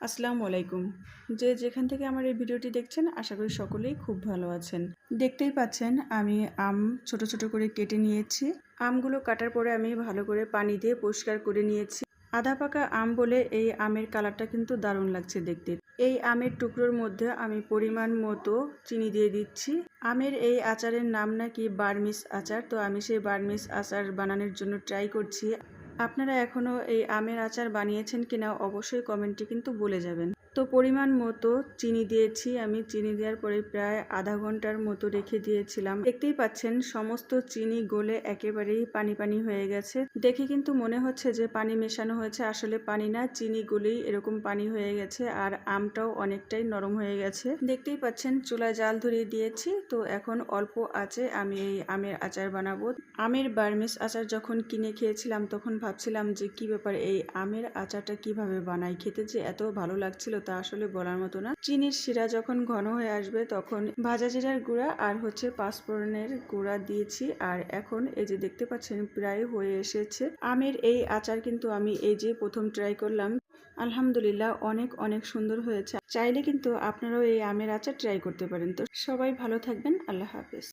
আসসালামু আলাইকুম। যে যেখান থেকে আমার এই ভিডিওটি দেখছেন, আশা করি সকলেই খুব ভালো আছেন। দেখতেই পাচ্ছেন, আমি আম ছোট ছোট করে কেটে নিয়েছি। আমগুলো কাটার পরে আমি ভালো করে পানি দিয়ে পরিষ্কার করে নিয়েছি। আধা পাকা আম বলে এই আমের কালারটা কিন্তু দারুণ লাগছে দেখতে। এই আমের টুকরোর মধ্যে আমি পরিমাণ মতো চিনি দিয়ে দিচ্ছি। আমের এই আচারের নাম নাকি বার্মিস আচার, তো আমি সেই বার্মিস আচার বানানোর জন্য ট্রাই করছি। আপনারা এখনও এই আমের আচার বানিয়েছেন কিনা অবশ্যই কমেন্টে কিন্তু বলে যাবেন। তো পরিমাণ মতো চিনি দিয়েছি। আমি চিনি দেওয়ার পরে প্রায় আধা ঘণ্টার মতো রেখে দিয়েছিলাম। দেখতেই পাচ্ছেন, সমস্ত চিনি গলে একেবারেই পানি পানি হয়ে গেছে। দেখে কিন্তু মনে হচ্ছে যে পানি মেশানো হয়েছে। আসলে পানি না, চিনি গলেই এরকম পানি হয়ে গেছে আর আমটাও অনেকটাই নরম হয়ে গেছে। দেখতেই পাচ্ছেন, চুলায় জাল ধরিয়ে দিয়েছি। তো এখন অল্প আছে আমি এই আমের আচার বানাবো। আমের বার্মিস আচার যখন কিনে খেয়েছিলাম, তখন ভাবছিলাম যে কি ব্যাপার, এই আমের আচারটা কীভাবে বানাই? খেতে যে এত ভালো লাগছিল তা আসলে বলার মতো না। চিনির শিরা যখন ঘন হয়ে আসবে তখন ভাজা জিরার গুঁড়া আর হচ্ছে পাঁচফোড়নের গুঁড়া দিয়েছি আর এখন এই যে দেখতে পাচ্ছেন প্রায় হয়ে এসেছে। আমের এই আচার কিন্তু আমি এই যে প্রথম ট্রাই করলাম, আলহামদুলিল্লাহ অনেক অনেক সুন্দর হয়েছে। চাইলে কিন্তু আপনারাও এই আমের আচার ট্রাই করতে পারেন। তো সবাই ভালো থাকবেন, আল্লাহ হাফেজ।